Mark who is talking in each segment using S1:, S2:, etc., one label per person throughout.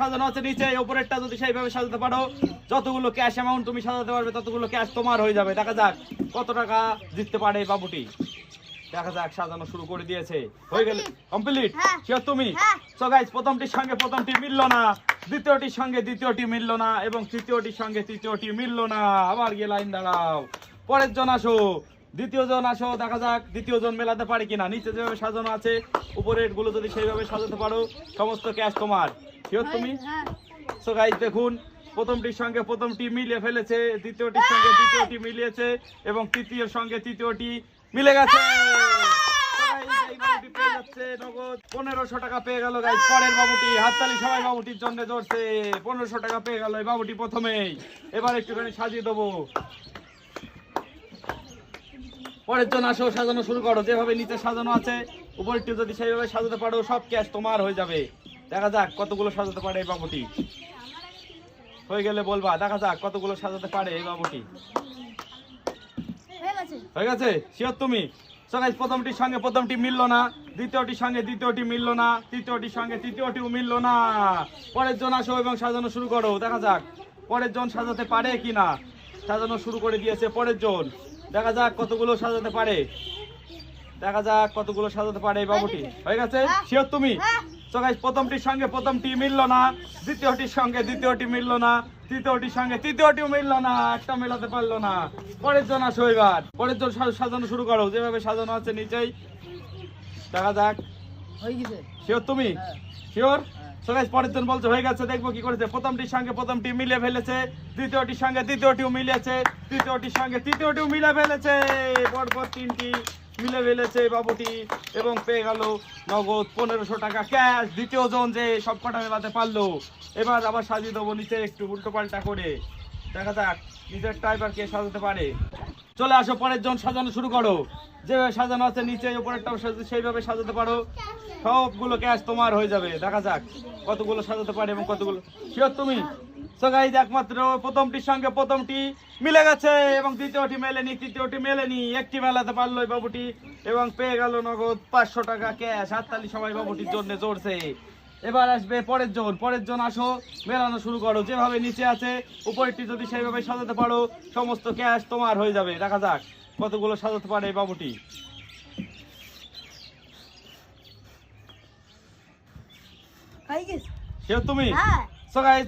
S1: সাজানো আছে নিচে উপরেরটা যদি সেইভাবে সাজাতে পারো যতগুলো ক্যাশ অ্যামাউন্ট তুমি সাজাতে পারবে ততগুলো ক্যাশ তোমার হয়ে যাবে। দেখা যাক কত টাকা জিততে পারে বাবুটি। দেখা যাক সাজানো শুরু করে দিয়েছে। হয়ে গেল কমপ্লিট
S2: হ্যাঁ।
S1: শিওর তুমি?
S2: হ্যাঁ।
S1: সো প্রথমটির সঙ্গে প্রথমটি মিললো না দ্বিতীয়টির সঙ্গে দ্বিতীয়টি মিললো না এবং তৃতীয়টির সঙ্গে তৃতীয়টি মিললো না। আবার গিয়ে লাইন দাঁড়াও। পরের জন আসো। দ্বিতীয় জন আসো দেখা যাক দ্বিতীয় জন মেলাতে পারে কিনা। নিচে যেভাবে সাজানো আছে উপরেরগুলো যদি সেইভাবে সাজাতে পারো সমস্ত ক্যাশ তোমার। শিওর তুমি।
S2: হ্যাঁ।
S1: সো গাইস দেখুন প্রথমটির সঙ্গে প্রথমটি মিলিয়ে ফেলেছে দ্বিতীয়টির সঙ্গে দ্বিতীয়টি মিলিয়েছে এবং তৃতীয়র সঙ্গে তৃতীয়টি মিলে গেছে। নগদ পনেরোশো টাকা পেয়ে গেল পরের বাবুটি। হাততালি সবাই বাবুটির জন্য ধরছে পনেরোশো টাকা পেয়ে গেল এই বাবুটি প্রথমেই। এবার একটুখানি সাজিয়ে দেবো। পরের জন আসো সাজানো শুরু করো যেভাবে নিচে সাজানো আছে উপরটি যদি সেইভাবে সাজাতে পারো সব ক্যাশ তোমার হয়ে যাবে। দেখা যাক কতগুলো সাজাতে পারে এই বাবুটি হয়ে গেলে বলবা দেখা যাক কতগুলো সাজাতে পারে এই বাবুটি
S2: হয়ে গেছে।
S1: হয়ে শিওর তুমি? প্রথমটির সঙ্গে প্রথমটি মিললো না দ্বিতীয়টির সঙ্গে দ্বিতীয়টি মিললো না তৃতীয়টির সঙ্গে তৃতীয়টিও মিললো না। পরের জন আসো এবং সাজানো শুরু করো দেখা যাক পরের জন সাজাতে পারে কি না সাজানো শুরু করে দিয়েছে পরের জন। দেখা যাক কতগুলো সাজাতে পারে। দেখা যাক কতগুলো সাজাতে পারে এই বাবুটি হয়ে গেছে। শিওর তুমি?
S2: হ্যাঁ।
S1: So প্রথমটির সঙ্গে প্রথমটি মিললো না দ্বিতীয়টির সঙ্গে দ্বিতীয়টি মিললো না তৃতীয়টির সঙ্গে তৃতীয়টিও মিললো না একটা মেলাতে পারল না। পরের জন আসো এবার। পরের জন সাজানো শুরু করো। যেভাবে সাজানো আছে নিচেই। দেখা যাক। শিওর তুমি? শিওর সবাই পরের জন বলছে হয়ে গেছে দেখব কি করেছে। প্রথমটির সঙ্গে প্রথমটি মিলে ফেলেছে দ্বিতীয়টির সঙ্গে তৃতীয়টিও মিলেছে তৃতীয়টির সঙ্গে তৃতীয়টিও মিলে ফেলেছে। পরপর তিনটি মিলে ফেলেছে বাবুটি এবং পেয়ে গেল নগদ পনেরোশো টাকা ক্যাশ। দ্বিতীয় জন যে সব কটা মেলাতে পারল। এবার আবার সাজিয়ে দেবো নিচে একটু উল্টো পাল্টা করে। দেখা যাক নিজের টাইপার কে সাজাতে পারে। চলে আসো, পরের জন সাজানো শুরু করো। যেভাবে সাজানো আছে নিচে উপরেরটাও সেইভাবে সাজাতে পারো। সবগুলো ক্যাশ তোমার হয়ে যাবে। দেখা যাক কতগুলো সাজাতে পারে এবং কতগুলো শিওর তুমি? একমাত্র প্রথমটির সঙ্গে প্রথমটি মিলে গেছে এবং দ্বিতীয়টি মেলেনি তৃতীয়টি মেলেনি। একটি মেলাতে পারল বাবুটি এবং পেয়ে গেল নগদ পাঁচশো টাকা ক্যাশ হাততালি সবাই বাবুটির জন্য জোরছে। এবার আসবে পরের জন। পরের জন আসো মেলানো শুরু করো। যেভাবে নিচে আছে উপরেরটি যদি সেইভাবে সাজাতে পারো সমস্ত ক্যাশ তোমার হয়ে যাবে। দেখা যাক কতগুলো সাজাতে পারে এই বাবুটি। কেউ তুমি?
S2: হ্যাঁ।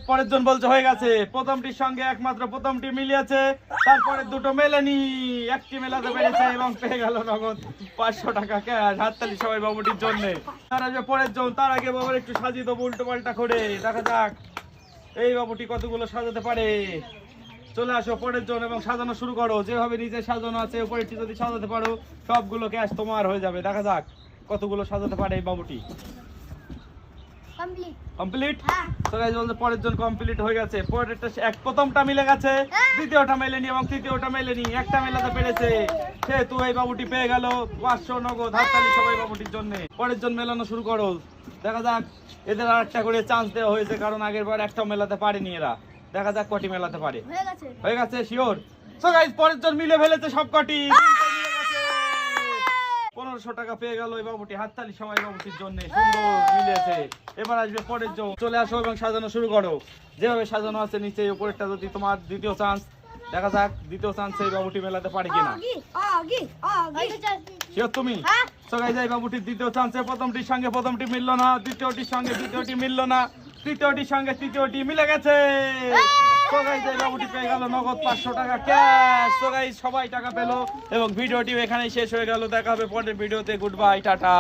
S1: পরের জন বলছে, হয়ে গেছে। প্রথমটির সঙ্গে একমাত্র প্রথমটি মিলিয়েছে। তারপরে দুটো মেলেনি। একটি মেলাতে পেরেছে এবং পেয়ে গেল নগদ পাঁচশো টাকা ক্যাশ হাততালি সবাই বাবুটির পরের জন, তার আগে একটু সাজিয়ে দেবো উল্টো পাল্টা করে। দেখা যাক, এই বাবুটি কতগুলো সাজাতে পারে। চলে আসো পরের জন এবং সাজানো শুরু করো। যেভাবে নিজে সাজানো আছে, উপরেরটি যদি সাজাতে পারো, সবগুলো ক্যাশ তোমার হয়ে যাবে। দেখা যাক কতগুলো সাজাতে পারে এই বাবুটি।
S2: কমপ্লিট
S1: কমপ্লিট
S2: হ্যাঁ।
S1: তো গাইজ বলতে পরের জন কমপ্লিট হয়ে গেছে। পরেরটা এক প্রথমটা মিলে গেছে
S2: হ্যাঁ।
S1: দ্বিতীয়টা মেলেনি এবং তৃতীয়টা মেলেনি। একটা মেলাতে পেরেছে। সেহেতু এই বাবুটি পেয়ে গেল। পাঁচশো নগদ হাততালি সবাই বাবুটির জন্য। পরের জন মেলানো শুরু করো। দেখা যাক এদের আর একটা করে চান্স দেওয়া হয়েছে কারণ আগের বার একটাও মেলাতে পারেনি এরা। দেখা যাক কটি মেলাতে পারে।
S2: হয়ে গেছে।
S1: হয়ে গেছে শিওর সো গাইজ পরের জন মিলে ফেলেছে সব কটি পনেরোশো টাকা পেয়ে গেল এই বাবুটি হাততালি সবাই বাবুটির জন্য সুন্দর মিলেছে। এবার আসবে পরের জন চলে আসো এবং সাজানো শুরু করো। যেভাবে সাজানো আছে নিচে উপরেরটা যদি তোমার দ্বিতীয় চান্স দেখা যাক দ্বিতীয় চান্স এই বাবুটি মেলাতে পারে কিনা। তুমি?
S2: হ্যাঁ।
S1: সো গাইজ বাবুটির দ্বিতীয় চান্সে প্রথমটির সঙ্গে প্রথমটি মিললো না দ্বিতীয়টির সঙ্গে দ্বিতীয়টি মিললো না তৃতীয়টির সঙ্গে তৃতীয়টি মিলে গেছে। নগদ পাঁচশো টাকা। ক্যাশ তো সবাই টাকা পেল এবং ভিডিওটি এখানে শেষ হয়ে গেল। দেখা হবে পরের ভিডিওতে। Good bye tata!